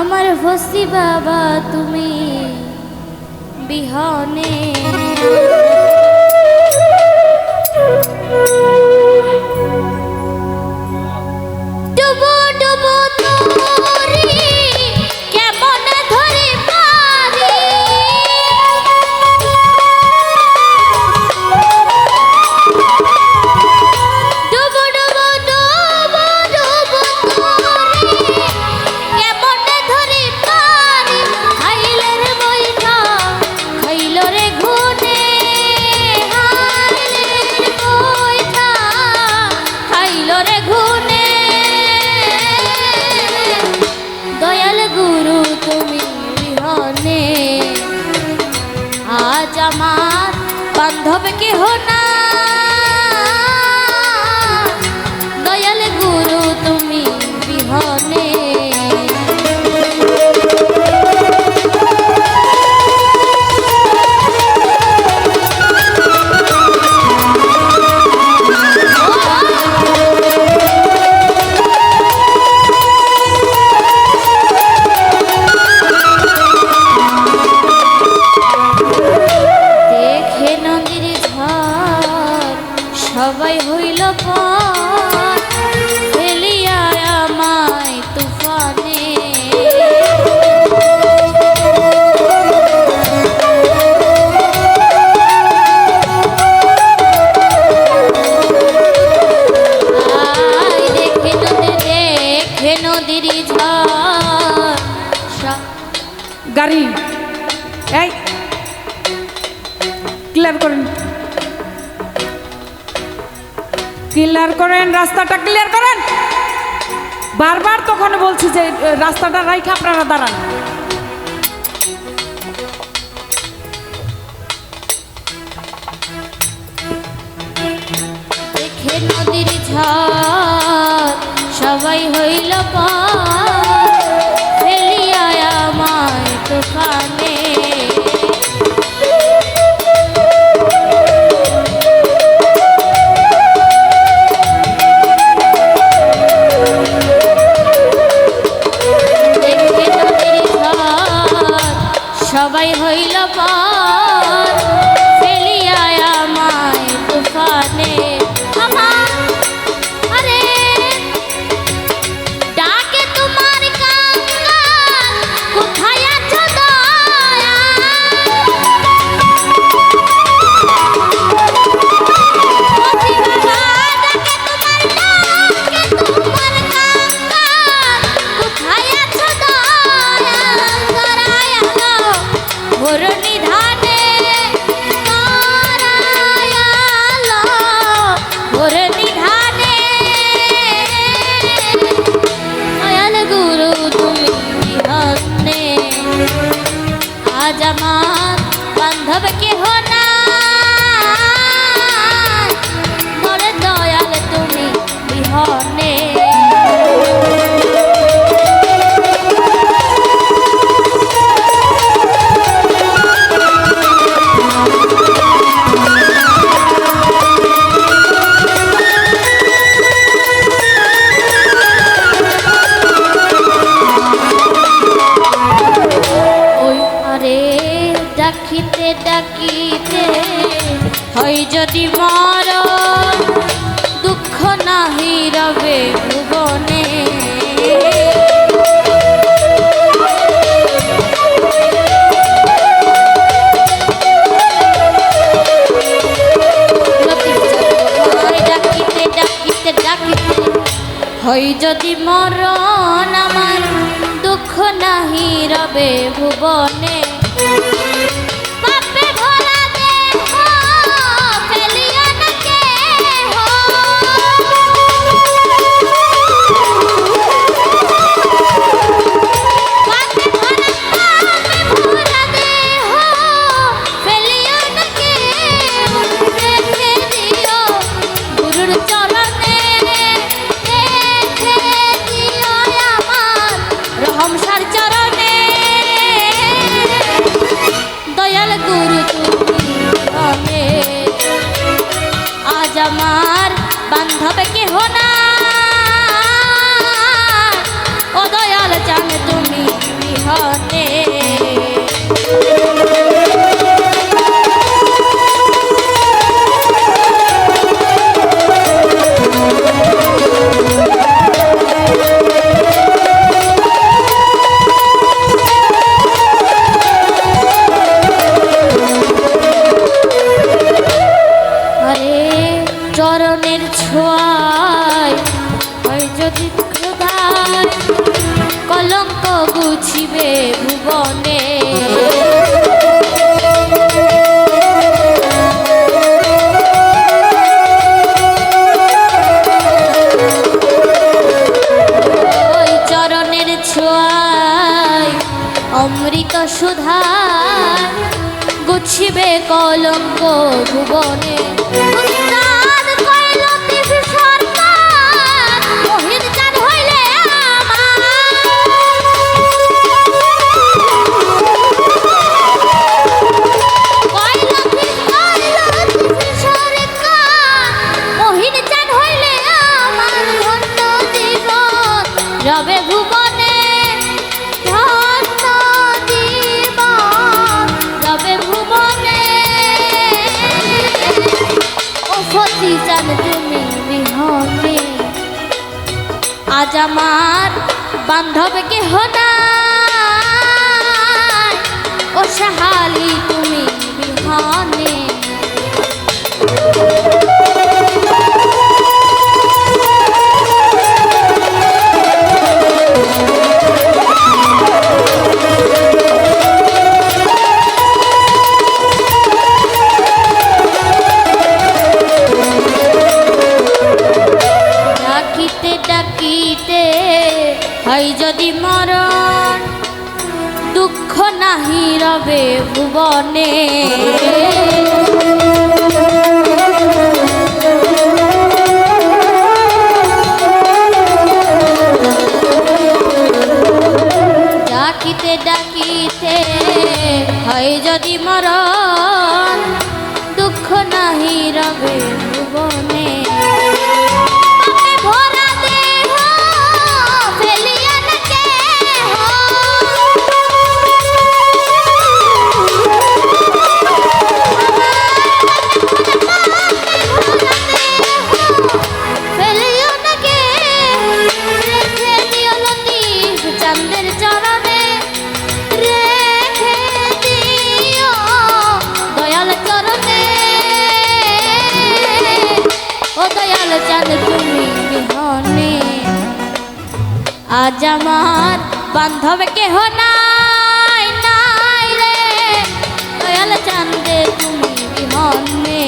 আমার হসি বাবা তুমি বিহনে। ডুবো ডুবো তো এই ক্লিয়ার করেন। ক্লিয়ার করেন, রাস্তাটা ক্লিয়ার করেন। বারবার তখন বলছি যে রাস্তাটা রাইখা আপনারা দাঁড়ান। সবাই হইল পা আমার বান্ধব কেহ না মরে দয়াল তুমি বিহনে। ওই যদি মরণ আমার দুঃখ নাহি রবে ভুবনে। আমার বান্ধব কেহ না ছোঁয়ায় অমৃত সুধা গুছিবে কলঙ্ক ভুবনে। আজ আমার বান্ধব কেহ নাই? ও সাহালি তুমি বিহনে। ডাকিতে হয় যদি মরণ, দুঃখ নাহি রবে ভুবনে। ডাকিতে ডাকিতে হয় যদি মরণ, দুঃখ নাহি রবে লাল চাঁদ তুমি বিহনে। আজ আমার বান্ধব কেহ নাই নাই রে। দয়াল চাঁদে তুমি বিহনে।